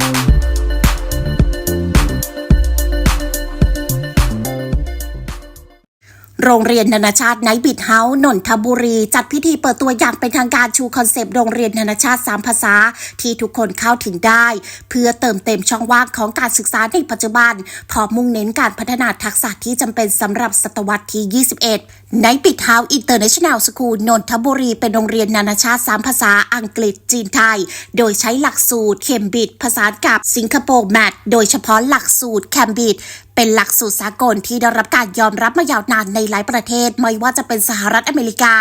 you. โรงเรียนนานาชาติไนบิดเฮาส์นนทบุรี จัดพิธีเปิดตัวอย่างเป็นทางการชูคอนเซปต์โรงเรียนนานาชาติ 3 ภาษา ที่ทุกคนเข้าถึงได้ เพื่อเติมเต็มช่องว่างของการศึกษาในปัจจุบัน พร้อมมุ่งเน้นการพัฒนาทักษะที่จำเป็นสำหรับศตวรรษที่ 21 ไนบิดเฮาส์อินเตอร์เนชั่นแนลสคูลนนทบุรี เป็นโรงเรียนนานาชาติ 3 ภาษาอังกฤษจีนไทย โดยใช้หลักสูตรเคมบิดผสานกับสิงคโปร์แมทโดยเฉพาะหลักสูตรแคมบิด เป็นหลักสูตรสากลที่ได้รับการยอมรับมายาวนานในหลายประเทศ ไม่ว่าจะเป็นสหรัฐอเมริกา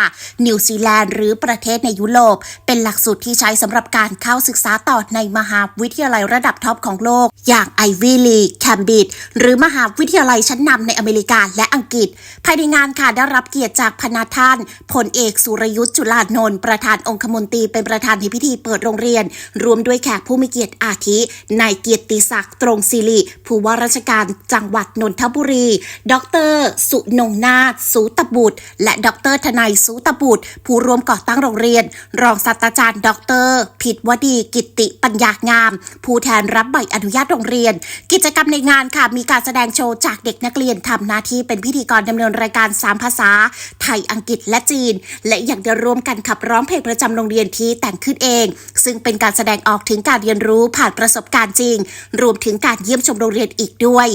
นิวซีแลนด์ หรือประเทศในยุโรป เป็นหลักสูตรที่ใช้สำหรับการเข้าศึกษาต่อในมหาวิทยาลัยระดับท็อปของโลก อย่างไอวิลีแคมบิดหรือมหาวิทยาลัยชั้นนำในอเมริกาและอังกฤษ ภายในงานค่ะได้รับเกียรติจากพนาท่านพลเอกสุรยุทธ์จุลานนท์ประธานองคมนตรีเป็นประธานในพิธีเปิดโรงเรียน รวมด้วยแขกผู้มีเกียรติอาทินายเกียรติศักดิ์ตรงศิริผู้ว่าราชการจังวัดนนทบุรี ดร สุนงนาถสูตบุตร และดรทนายสูตบุตร ผู้ร่วมก่อตั้งโรงเรียน รองศาสตราจารย์ ดร ผิดวดีกิตติปัญญางาม ผู้แทนรับใบอนุญาตโรงเรียน กิจกรรมในงานค่ะ มีการแสดงโชว์จากเด็กนักเรียนทำหน้าที่เป็นพิธีกรดำเนินรายการ3ภาษา ไทยอังกฤษและจีน และยังได้ร่วมกันขับร้องเพลงประจำโรงเรียนที่แต่งขึ้นเอง ซึ่งเป็นการแสดงออกถึงการเรียนรู้ผ่านประสบการณ์จริง รวมถึงการเยี่ยมชมโรงเรียนอีกด้วย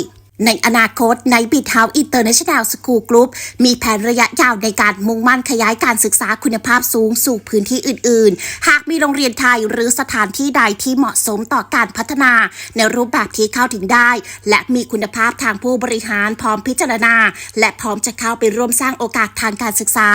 ในอนาคตในบิทเฮาอินเตอร์เนชั่นแนลสคูลกรุ๊ปมีแผนระยะยาวในการมุ่งมั่นขยายการศึกษาคุณภาพสูงสู่พื้นที่อื่น ๆ หากมีโรงเรียนไทยหรือสถานที่ใดที่เหมาะสมต่อการพัฒนา ในรูปแบบที่เข้าถึงได้ และมีคุณภาพทางผู้บริหารพร้อมพิจารณา และพร้อมจะเข้าไปร่วมสร้างโอกาสทางการศึกษา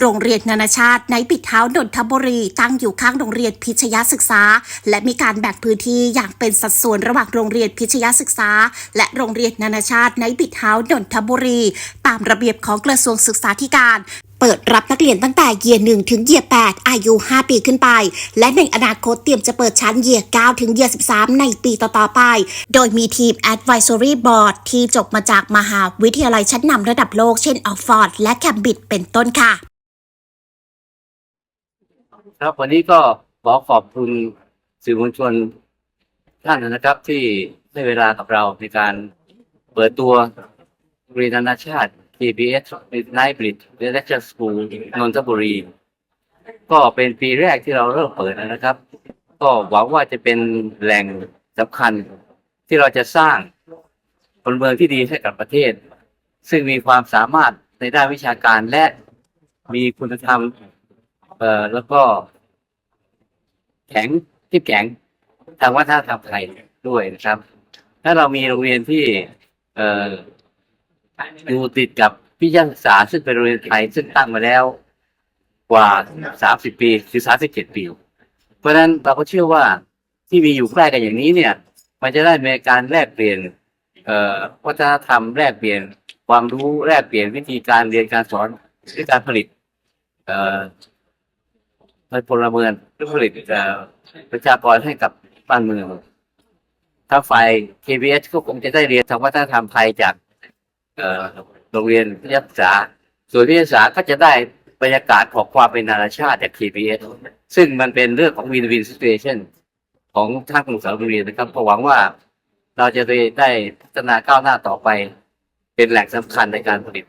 โรงเรียนนานาชาติในปิดเท้านนทบุรี ตั้งอยู่ข้างโรงเรียนพิชยศึกษา และมีการแบ่งพื้นที่อย่างเป็นสัดส่วนระหว่างโรงเรียนพิชยศึกษา และโรงเรียนนานาชาติในปิดเท้านนทบุรี ตามระเบียบของกระทรวงศึกษาธิการเปิดรับนักเรียนตั้งแต่เยียร์1ถึงเยียร์8อายุ 5 ปีขึ้นไป และในอนาคตเตรียมจะเปิดชั้นเยียร์9ถึงเยียร์13ในปีต่อ ๆ ไป โดยมีทีม Advisory Board ที่จบมาจากมหาวิทยาลัยชั้นนำระดับโลกเช่นออกฟอร์ดและแคมบริดจ์เป็นต้นค่ะ ครับวันนี้ก็ขอขอบคุณสื่อมวลชนท่านนะครับ ที่ให้เวลากับเราในการเปิดตัวเรียนนานาชาติ KBS Night Bridge Lecture School นนทบุรี ก็เป็นปีแรกที่เราเริ่มเปิดนะครับ ก็หวังว่าจะเป็นแหล่งสำคัญที่เราจะสร้างพลเมืองที่ดีให้กับประเทศ ซึ่งมีความสามารถในด้านวิชาการและมีคุณธรรม เอ่อแล้วก็ แข็งที่แข็งทางวัฒนธรรมไทยด้วยนะครับ ถ้าเรามีโรงเรียนที่ เอ่ออยู่ติดกับพิจารศึกษาซึ่งเป็นโรงเรียนไทยซึ่งตั้งมาแล้ว กว่า30ปีคือ37ปี เพราะฉะนั้นเราก็เชื่อว่าที่มีอยู่ใกล้กันอย่างนี้เนี่ย มันจะได้มีการแลกเปลี่ยน เอ่อวัฒนธรรมแลกเปลี่ยนความรู้แลกเปลี่ยนวิธีการเรียนการสอนหรือการผลิต เอ่อ ในพลเมืองหรือผลิตประชากรให้กับบ้านเมือง ถ้าฝ่าย KBS ก็คงจะได้เรียนทางวัฒนธรรมไทยจากโรงเรียนวิทยาศึกษาส่วนวิทยาศาสตร์ก็จะได้บรรยากาศของความเป็นนานาชาติจาก KBS ซึ่งมันเป็นเรื่องของ win-win situation ของทางกลุ่มสารโรงเรียนนะครับก็หวังว่าเราจะได้พัฒนาก้าวหน้าต่อไป เป็นแหล่งสำคัญในการผลิต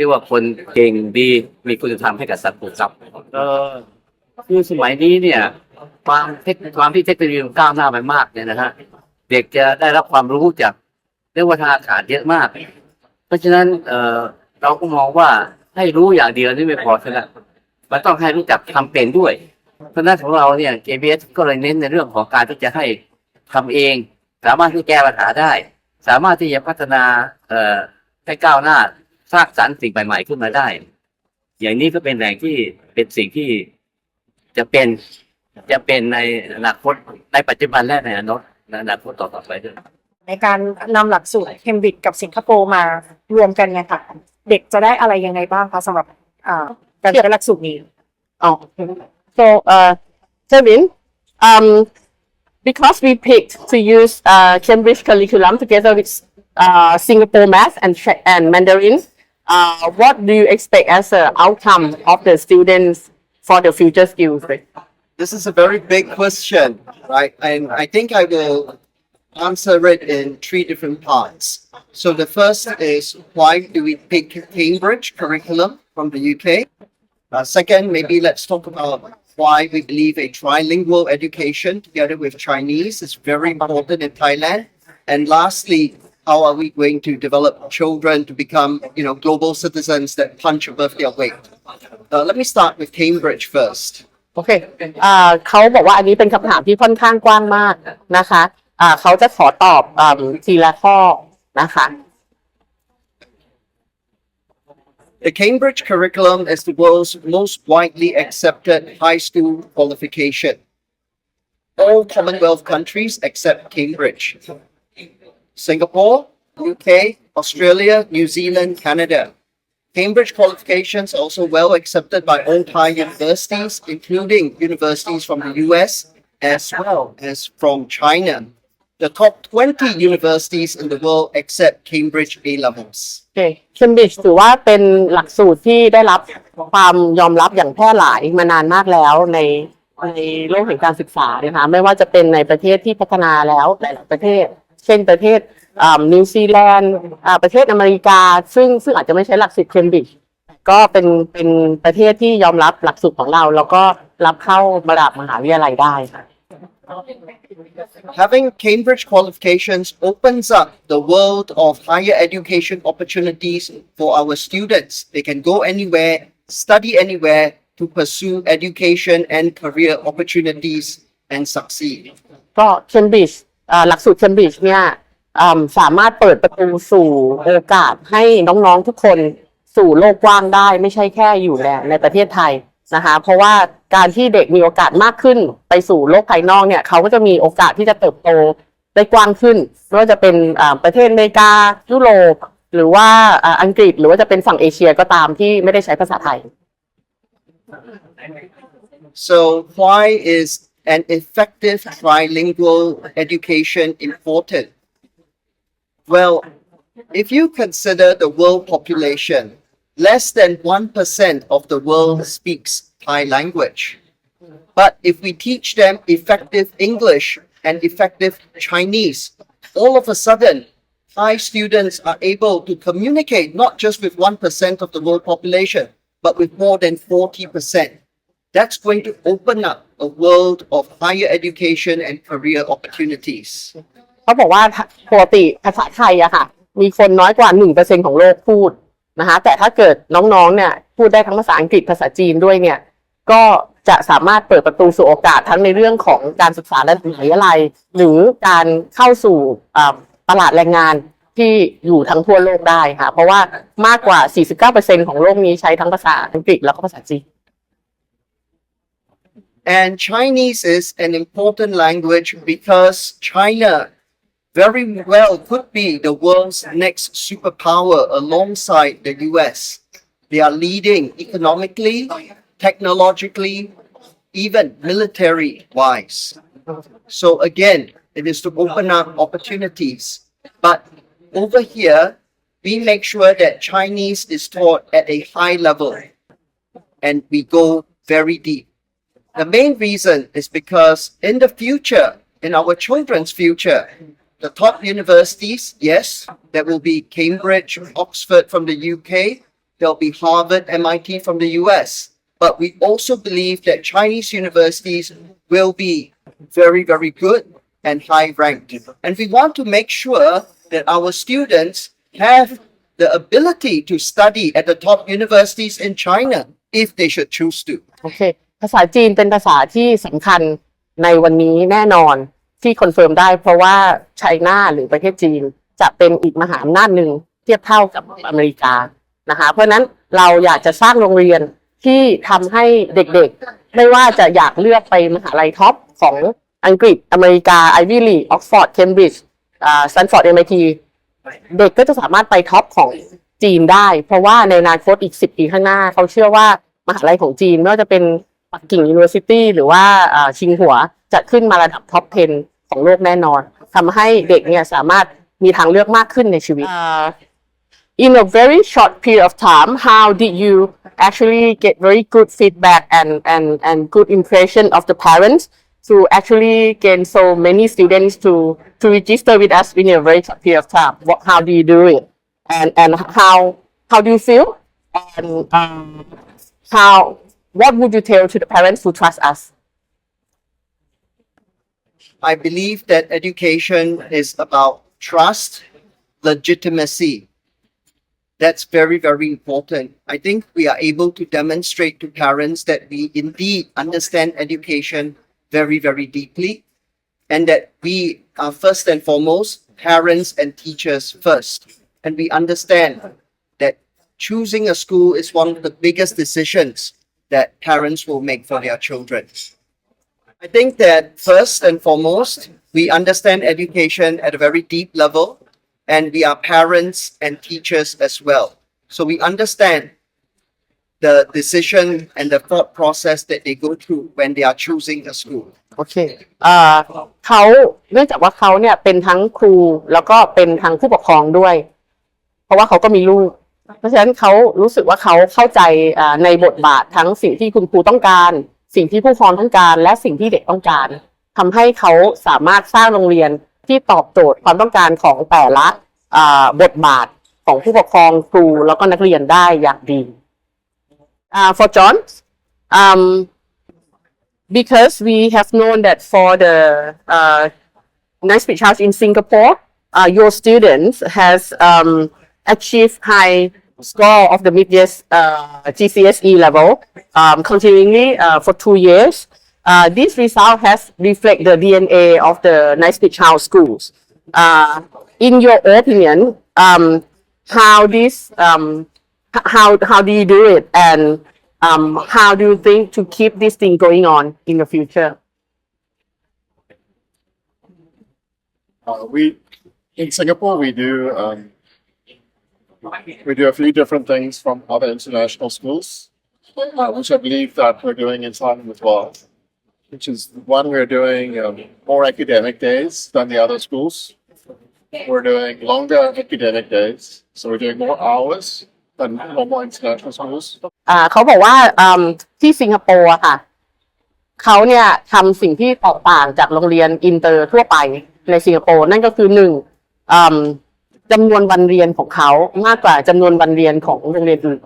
รียกว่าคนเก่งดีมีคุณธรรมให้กับสัตว์ปลูกครับเออคือสมัยนี้เนี่ย ความเทคความที่เทคโนโลยีมันก้าวหน้าไปมากเนี่ยนะฮะเด็กจะได้รับความรู้จากเรียกว่าทางอากาศเยอะมาก เพราะฉะนั้นเออเราก็มองว่าให้รู้อย่างเดียวนี่ไม่พอใช่ไหมมันต้องให้รู้จักทำเป็นด้วยเพราะนั้นของเราเนี่ย KBS ก็เลยเน้นในเรื่องของการที่จะให้ทำเอง สามารถที่แก้ปัญหาได้ สามารถที่จะพัฒนาเอ่อให้ก้าวหน้า สร้างสรรค์สิ่งใหม่ๆขึ้นมาได้ อย่างนี้ก็เป็นแหล่งที่เป็นสิ่งที่จะเป็นจะเป็นในอนาคตในปัจจุบันและในอนาคตในอนาคตต่อๆไปด้วยในการนำหลักสูตรเคมบริดจ์กับสิงคโปร์มารวมกันเนี่ยค่ะเด็กจะได้อะไรยังไงบ้างคะสำหรับอ่าการใช้หลักสูตรนี้ Oh, so uh, Kevin, um, because we picked to use uh, Cambridge curriculum together with uh, Singapore math and Czech and Mandarin, uh, what do you expect as an outcome of the students for the future skills? This is a very big question, right? And I think I will answer it in three different parts. So the first is why do we pick Cambridge curriculum from the UK? Uh, second, maybe let's talk about why we believe a trilingual education together with Chinese is very important in Thailand. And lastly, how are we going to develop children to become, you know, global citizens that punch above their weight? Uh, let me start with Cambridge first. โอเคอ่าเขาบอกว่าอันนี้เป็นคำถามที่ค่อนข้างกว้างมากนะคะอ่าเขาจะขอตอบอ่าทีละข้อนะคะ The Cambridge curriculum is the world's most widely accepted high school qualification. All Commonwealth countries except Cambridge. Singapore, UK, Australia, New Zealand, Canada. Cambridge qualifications are also well accepted by all Thai universities, including universities from the US as well as from China. The top 20 universities in the world accept Cambridge A levels. โอเคเคมบริดจ์ถือว่าเป็นหลักสูตรที่ได้รับความยอมรับอย่างแพร่หลายมานานมากแล้วในในโลกแห่งการศึกษานะคะไม่ว่าจะเป็นในประเทศที่พัฒนาแล้วหลายๆประเทศ เช่นประเทศอ่านิวซีแลนด์อ่าประเทศอเมริกา ซึ่งซึ่งอาจจะไม่ใช้หลักสูตรเคมบริดจ์ก็เป็นเป็นประเทศที่ยอมรับหลักสูตรของเรา แล้วก็รับเข้าระดับมหาวิทยาลัยได้ค่ะ Having Cambridge qualifications opens up the world of higher education opportunities for our students. They can go anywhere, study anywhere to pursue education and career opportunities and succeed. ก็เคมบริดจ์ หลักสูตรเคมบริดจ์เนี่ยสามารถเปิดประตูสู่โอกาสให้น้องๆทุกคนสู่โลกกว้างได้ ไม่ใช่แค่อยู่ในในประเทศไทยนะคะ เพราะว่าการที่เด็กมีโอกาสมากขึ้นไปสู่โลกภายนอกเนี่ย เขาก็จะมีโอกาสที่จะเติบโตได้กว้างขึ้นไม่ว่าจะเป็นประเทศอเมริกา ยุโรปหรือว่าอ่าอังกฤษหรือว่าจะเป็นฝั่งเอเชียก็ตามที่ไม่ได้ใช้ภาษาไทย So why is an effective trilingual education important? Well, if you consider the world population, less than 1% of the world speaks Thai language. But if we teach them effective English and effective Chinese, all of a sudden, Thai students are able to communicate not just with 1% of the world population, but with more than 40%. That's going to open up a world of higher education and career opportunities. เขาบอกว่าปกติภาษาไทยอะค่ะ มีคนน้อยกว่าหนึ่งเปอร์เซ็นของโลกพูดนะคะแต่ถ้าเกิดน้องๆเนี่ยพูดได้ทั้งภาษาอังกฤษภาษาจีนด้วยเนี่ย ก็จะสามารถเปิดประตูสู่โอกาสทั้งในเรื่องของการศึกษาระดับมหาวิทยาลัย หรือการเข้าสู่ตลาดแรงงานที่อยู่ทั้งทั่วโลกได้ค่ะ เพราะว่ามากกว่า 49%ของโลกนี้ใช้ทั้งภาษาอังกฤษแล้วก็ภาษาจีน And Chinese is an important language because China very well could be the world's next superpower alongside the US. They are leading economically, technologically, even military wise. So again, it is to open up opportunities. But over here, we make sure that Chinese is taught at a high level and we go very deep. The main reason is because in the future, in our children's future, the top universities, yes, there will be Cambridge, Oxford from the UK, there'll be Harvard, MIT from the US. But we also believe that Chinese universities will be very, very good and high ranked. And we want to make sure that our students have the ability to study at the top universities in China if they should choose to. Okay. ภาษาจีนเป็นภาษาที่สำคัญในวันนี้แน่นอนที่คอนเฟิร์มได้ เพราะว่าไชน่าหรือประเทศจีน จะเป็นอีกมหาอำนาจหนึ่งเทียบเท่ากับอเมริกานะคะเพราะนั้นเราอยากจะสร้างโรงเรียนที่ทำให้เด็กๆ ไม่ว่าจะอยากเลือกไปมหาลัยท็อปของอังกฤษอเมริกาไอวี่ลีออกซฟอร์ดเคมบริดจ์สแตนฟอร์ดเอ็มไอทีเด็กก็จะสามารถไปท็อปของจีนได้ เพราะว่าในอนาคตอีกสิบปีข้างหน้า เขาเชื่อว่ามหาลัยของจีนไม่ว่าจะเป็น ปักกิ่ง University หรือว่าอ่าชิงหัวจะขึ้นมาระดับท็อป 10 ของโลกแน่นอนทำให้เด็กเนี่ยสามารถมีทางเลือกมากขึ้นในชีวิตอ่า in a very short period of time, how did you actually get very good feedback and, and, and good impression of the parents to actually gain so many students to, to register with us in a very short period of time? What, how do you do it? And, and how, how do you feel? And um, how, what would you tell to the parents who trust us? I believe that education is about trust, legitimacy. That's very, very important. I think we are able to demonstrate to parents that we indeed understand education very, very deeply and that we are first and foremost parents and teachers first. And we understand that choosing a school is one of the biggest decisions that parents will make for their children. I think that first and foremost, we understand education at a very deep level, and we are parents and teachers as well. So we understand the decision and the thought process that they go through when they are choosing a school. โอเคเอ่อเขาเนื่องจากว่าเขาเนี่ยเป็นทั้งครูแล้วก็เป็นทั้งผู้ปกครองด้วย เพราะว่าเขาก็มีลูก เพราะฉะนั้นเขารู้สึกว่าเขาเข้าใจในบทบาททั้งสิ่งที่คุณครูต้องการ สิ่งที่ผู้ปกครองต้องการ และสิ่งที่เด็กต้องการทำให้เขาสามารถสร้างโรงเรียนที่ตอบโจทย์ความต้องการของแต่ละบทบาทของผู้ปกครองครูแล้วก็นักเรียนได้อย่างดี uh, for John um, because we have known that for the uh, Nice Beach House in Singapore, uh, your students has um, achieved high score of the mid-year uh, GCSE level um, continually uh, for two years. Uh, this result has reflect the DNA of the Nice House schools. Uh, in your opinion, um, how this um, how how do you do it and um, how do you think to keep this thing going on in the future? Uh, we in Singapore we do um, we do a few different things from other international schools, uh, which I believe that we're doing in Thailand as well. Which is one we're doing um, more academic days than the other schools. We're doing longer academic days, so we're doing more hours than normal international schools. อ่าเขาบอกว่าอืมที่สิงคโปร์อะค่ะเขาเนี่ยทำสิ่งที่แตกต่างจากโรงเรียนอินเตอร์ทั่วไปในสิงคโปร์นั่นก็คือหนึ่งอืม จำนวนวันเรียนของเขามากกว่าจำนวนวันเรียนของโรงเรียนอื่น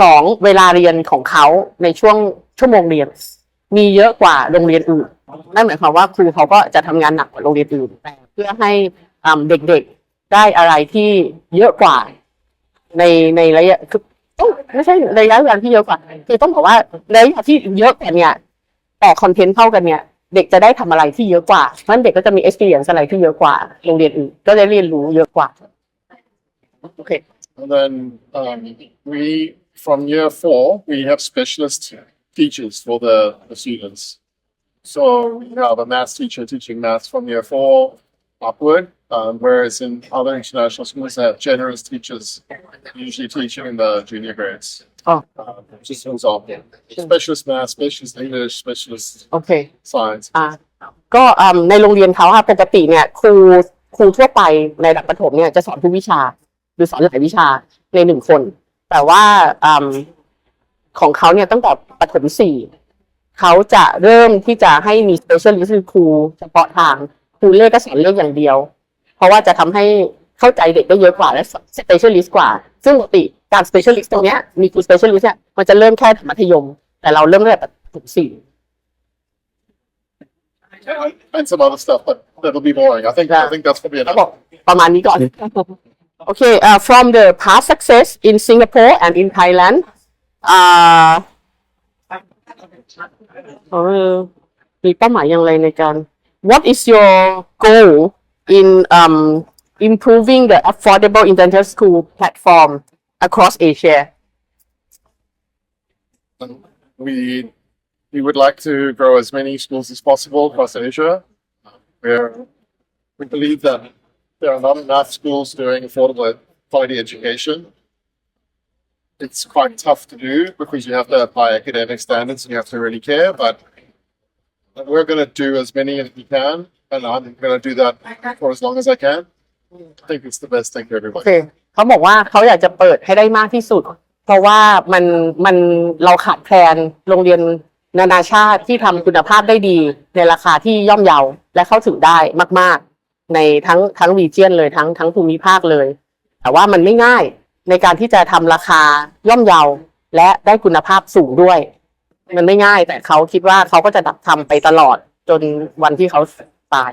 สองเวลาเรียนของเขาในช่วงชั่วโมงเรียน มีเยอะกว่าโรงเรียนอื่นนั่นหมายความว่าครูเขาก็จะทำงานหนักกว่าโรงเรียนอื่นเพื่อให้เด็กๆได้อะไรที่เยอะกว่า ในในระยะคือไม่ใช่ระยะเวลาที่เยอะกว่าคือต้องบอกว่าระยะที่เยอะกว่าเนี่ยแต่คอนเทนต์เท่ากันเนี่ย เด็กจะได้ทำอะไรที่เยอะกว่าเพราะฉะนั้นเด็กก็จะมี experience อะไรที่เยอะกว่าโรงเรียนอื่น ก็ได้เรียนรู้เยอะกว่า โอเค And then um, we, from year four, we have specialist teachers for the, the students. So we have a maths teacher teaching maths from year four upward, um, whereas in other international schools, they have generous teachers usually teaching in the junior grades. Oh. Um, just an example. Specialist maths, specialist English, specialist โอเค science. อ่าก็อืมในโรงเรียนเขาค่ะปกติเนี่ยครูครูทั่วไปในระดับประถมเนี่ยจะสอนทุกวิชา หรือสอนหลายวิชาในหนึ่งคน แต่ว่าอืมของเขาเนี่ยตั้งแต่ประถมสี่เขาจะเริ่มที่จะให้มี specialist คือครูเฉพาะทางครูเลขก็สอนเลขอย่างเดียว เพราะว่าจะทำให้เข้าใจเด็กได้เยอะกว่าและ specialist กว่า ซึ่งปกติ การ specialist ตรงเนี้ยมีครู specialist เนี่ยมันจะเริ่มแค่มัธยม แต่เราเริ่มตั้งแต่ประถมสี่ And some other stuff, but that'll be boring. I think I Yeah. think that's probably เขา enough. บอกประมาณนี้ก่อน โอเค uh, from the past success in Singapore and in Thailand uh เออมีเป้าหมายอย่างไรในการ what is your goal in um improving the affordable international school platform across Asia? Um, we we would like to grow as many schools as possible across Asia. We're, we believe that there are not enough schools doing affordable quality education. It's quite tough to do because you have to apply academic standards and you have to really care, but we're going to do as many as we can, and I'm going to do that for as long as I can. I think it's the best thing for everybody. Okay. เขาบอกว่าเขาอยากจะเปิดให้ได้มากที่สุด เพราะว่ามันมันเราขาดแคลนโรงเรียนนานาชาติที่ทำคุณภาพได้ดี ในราคาที่ย่อมเยาและเข้าถึงได้มาก ๆ ในทั้งทั้งรีเจียนเลยทั้งทั้งภูมิภาคเลย แต่ว่ามันไม่ง่ายในการที่จะทำราคาย่อมเยาและได้คุณภาพสูงด้วย มันไม่ง่ายแต่เขาคิดว่าเขาก็จะทำไปตลอดจนวันที่เขาตาย